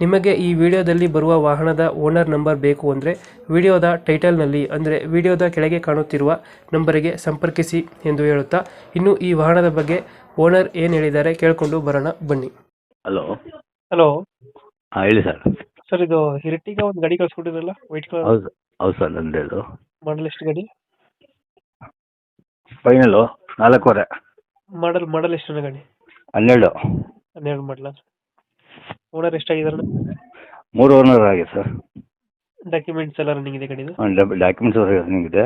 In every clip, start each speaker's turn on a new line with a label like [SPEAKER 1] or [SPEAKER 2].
[SPEAKER 1] ನಿಮಗೆ ಈ ವಿಡಿಯೋದಲ್ಲಿ ಬರುವ ವಾಹನದ ಓನರ್ ನಂಬರ್ ಬೇಕು ಅಂದರೆ ವಿಡಿಯೋದ ಟೈಟಲ್ನಲ್ಲಿ ಅಂದರೆ ವಿಡಿಯೋದ ಕೆಳಗೆ ಕಾಣುತ್ತಿರುವ ನಂಬರಿಗೆ ಸಂಪರ್ಕಿಸಿ ಎಂದು ಹೇಳುತ್ತಾ ಇನ್ನು ಈ ವಾಹನದ ಬಗ್ಗೆ ಓನರ್ ಏನು ಹೇಳಿದ್ದಾರೆ ಕೇಳಿಕೊಂಡು ಬರೋಣ ಬನ್ನಿ.
[SPEAKER 2] ಹಲೋ.
[SPEAKER 1] ಹಲೋ.
[SPEAKER 2] ಹಾಂ ಹೇಳಿ ಸರ್.
[SPEAKER 1] ಸರ್ ಇದು ಹಿರಟಿಗ ಒಂದು ಗಾಡಿ ಕಳ್ಸ್ಕೊಟ್ಟಿದ್ರಲ್ಲ ವೈಟ್ ಕಲರ್
[SPEAKER 2] ಹೌದು ಹೌದು ಸರ್ ನಂದೇಳು
[SPEAKER 1] ಮಾಡಲ್ ಎಷ್ಟು ಗಾಡಿ?
[SPEAKER 2] ಫೈನಲು ನಾಲ್ಕೂವರೆ.
[SPEAKER 1] ಮಾಡಲ್ ಮಾಡಲ್ ಎಷ್ಟು ಗಾಡಿ?
[SPEAKER 2] ಹನ್ನೆರಡು.
[SPEAKER 1] ಹನ್ನೆರಡು ಮಾಡಲ ಓನರ್ ಎಷ್ಟಾಗಿದ್ದಾರೆ?
[SPEAKER 2] ಮೂರು ಓನರ್ ಆಗಿದೆ ಸರ್.
[SPEAKER 1] ಡಾಕ್ಯುಮೆಂಟ್ಸ್ ಎಲ್ಲ ರನ್ನಿಂಗ್ ಇದೆ ಗಾಡಿದು
[SPEAKER 2] ಡಾಕ್ಯುಮೆಂಟ್ಸ್ ರನ್ನಿಂಗ್ ಇದೆ.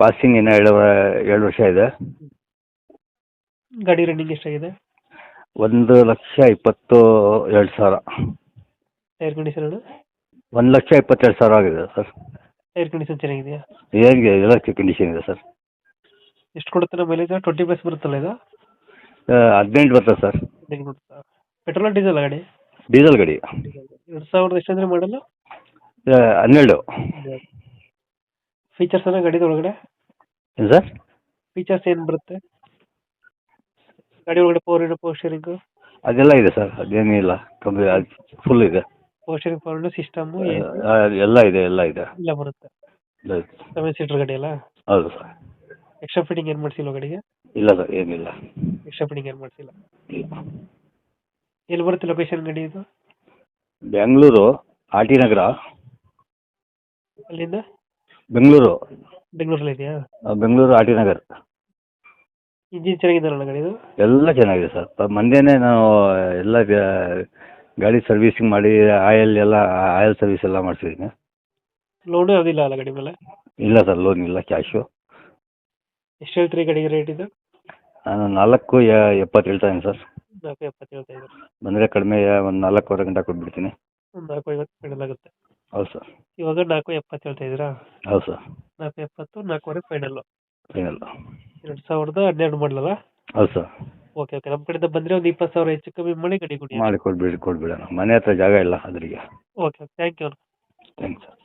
[SPEAKER 2] ಪಾಸಿಂಗ್ ಇನ್ನೂ ಎರಡು ಎರಡು ವರ್ಷ ಇದೆ.
[SPEAKER 1] ಗಾಡಿ ರನ್ನಿಂಗ್ ಎಷ್ಟಾಗಿದೆ?
[SPEAKER 2] ಒಂದು ಲಕ್ಷ ಇಪ್ಪತ್ತು ಎರಡು ಸಾವಿರ.
[SPEAKER 1] ಏರ್ ಕಂಡೀಷನ್
[SPEAKER 2] ಒಂದು ಲಕ್ಷ ಇಪ್ಪತ್ತೆರಡು ಸಾವಿರ ಆಗಿದೆ ಸರ್.
[SPEAKER 1] ಏರ್ ಕಂಡೀಷನ್ ಚೆನ್ನಾಗಿದೆಯಾ?
[SPEAKER 2] ಏನಿದೆ ಎಲ್ಲ ಕಂಡೀಷನ್ ಇದೆ ಸರ್.
[SPEAKER 1] ಎಷ್ಟು ಕೊಡುತ್ತೆ ಮೈಲೇಜ್? ಟ್ವೆಂಟಿ ಪ್ಲಸ್ ಬರುತ್ತಲ್ಲ ಇದು?
[SPEAKER 2] ಹದಿನೆಂಟು ಬರ್ತದೆ ಸರ್.
[SPEAKER 1] ಪೆಟ್ರೋಲ್ ಡೀಸೆಲ್ ಗಾಡಿ?
[SPEAKER 2] ಡೀಸೆಲ್ ಗಾಡಿ.
[SPEAKER 1] ಎರಡು ಸಾವಿರದ ಎಷ್ಟಂದ್ರೆ ಮಾಡಲ್ಲ
[SPEAKER 2] ಆ, ಹನ್ನೆರಡು.
[SPEAKER 1] ಫೀಚರ್ಸ್ ಎಲ್ಲ ಗಾಡಿದ ಒಳಗಡೆ?
[SPEAKER 2] ಏನು ಸರ್?
[SPEAKER 1] ಫೀಚರ್ಸ್ ಏನು ಬರುತ್ತೆ? ಗಾಡಿ ಒಳಗಡೆ ಪವರ್ ವಿಂಡೋ ಪವರ್ ಸ್ಟೇರಿಂಗ್
[SPEAKER 2] ಅದೆಲ್ಲ ಇದೆ ಸರ್ ಅದೇನಿಲ್ಲ ಕಮ್ಮಿ ಫುಲ್ ಇದೆ.
[SPEAKER 1] Power steering power window system
[SPEAKER 2] ಆ, ಎಲ್ಲ ಇದೆ ಎಲ್ಲ ಇದೆ.
[SPEAKER 1] ಎಲ್ಲ ಬರುತ್ತೆ.
[SPEAKER 2] ಇದೆ.
[SPEAKER 1] ಸೆವೆನ್ ಸೀಟರ್ ಗಾಡಿ ಅಲ್ಲ?
[SPEAKER 2] ಹೌದು ಸರ್.
[SPEAKER 1] ಎಕ್ಸ್ಟ್ರಾ ಫಿಟ್ಟಿಂಗ್ ಏನು ಮಾಡಿಸಿಲ್ಲ ಗಾಡಿಗೆ?
[SPEAKER 2] ಇಲ್ಲ ಸರ್ ಏನಿಲ್ಲ.
[SPEAKER 1] ಎಕ್ಸ್ಟ್ರಾ ಫಿಟ್ಟಿಂಗ್ ಏನು ಮಾಡಿಸಿಲ್ಲ?
[SPEAKER 2] ಇಲ್ಲ.
[SPEAKER 1] ಎಲ್ಲಿ ಬರುತ್ತೆ ಲೊಕೇಶನ್ ಗಾಡಿ ಇದು?
[SPEAKER 2] Bengaluru R T Nagar.
[SPEAKER 1] ಅಲ್ಲಿಂದ?
[SPEAKER 2] ಬೆಂಗಳೂರು.
[SPEAKER 1] ಬೆಂಗಳೂರಲ್ಲಿ ಇದೆಯಾ?
[SPEAKER 2] Bengaluru R T Nagar.
[SPEAKER 1] Engine ಚೆನ್ನಾಗಿದೆಯಲ್ಲ ಗಾಡಿದು
[SPEAKER 2] ಎಲ್ಲ ಚೆನ್ನಾಗಿದೆ ಸರ್. ಮಂದೇನೆ ಮೊನ್ನೆನೇ ನಾವು ಎಲ್ಲ ಗ- ಗಾಡಿ ಸರ್ವಿಸಿಂಗ್ ಮಾಡಿ ಆಯಲ್ ಎಲ್ಲ ಆಯಲ್ ಸರ್ವಿಸ್ ಎಲ್ಲ ಮಾಡಿಸಿದ್ದೀನಿ
[SPEAKER 1] ಲೋನು ಯಾವುದಿಲ್ಲ ಅಲ್ಲ ಗಾಡಿ ಮೇಲೆ?
[SPEAKER 2] ಇಲ್ಲ ಸರ್ ಲೋನ್ ಇಲ್ಲ ಕ್ಯಾಶು
[SPEAKER 1] ಎಷ್ಟು ಹೇಳ್ತೀರಿ ಗಾಡಿಗೆ ರೇಟ್ ಇದು?
[SPEAKER 2] ನಾನು ನಾಲ್ಕು ಎ- ಎಪ್ಪತ್ತು ಇದ್ದೀನಿ ಸರ್.
[SPEAKER 1] ನಾಲ್ಕು ಎಪ್ಪತ್ತು ಹೇಳ್ತಾ ಇದ್ದಾರೆ
[SPEAKER 2] ಬಂದರೆ ಕಡಿಮೆ ಒಂದು ನಾಲ್ಕೂವರೆ ಗಂಟೆ ಕೊಟ್ಬಿಡ್ತೀನಿ.
[SPEAKER 1] ಒಂದು ನಾಲ್ಕು ಐವತ್ತು ಫೈನಲ್ ಆಗುತ್ತೆ
[SPEAKER 2] ಹೌದು ಸರ್.
[SPEAKER 1] ಇವಾಗ ನಾಲ್ಕು ಎಪ್ಪತ್ತು ಹೇಳ್ತಾ ಇದ್ದೀರಾ?
[SPEAKER 2] ಹೌದು ಸರ್.
[SPEAKER 1] ನಾಲ್ಕು ಎಪ್ಪತ್ತು ನಾಲ್ಕುವರೆ ಫೈನಲ್
[SPEAKER 2] ಫೈನಲ್
[SPEAKER 1] ಎರಡು ಸಾವಿರದ ಹನ್ನೆರಡು ಮಾಡಲಲ್ಲ?
[SPEAKER 2] ಹೌದು ಸರ್.
[SPEAKER 1] Okay okay. ನಮ್ಮ ಕಡೆಯಿಂದ ಬಂದರೆ ಒಂದು ಇಪ್ಪತ್ತು ಸಾವಿರ ಹೆಚ್ಚು ಕಮ್ಮಿ ಮಾಡಿ ಗಡಿ ಕೊಡಿ
[SPEAKER 2] ಮಾಡಿ ಕೊಡ್ಬಿಡಿ ಕೊಡ್ಬಿಡೋಣ ಮನೆ ಹತ್ರ ಜಾಗ ಇಲ್ಲ ಅದರಿಗೆ.
[SPEAKER 1] Okay thank you
[SPEAKER 2] thanks sir.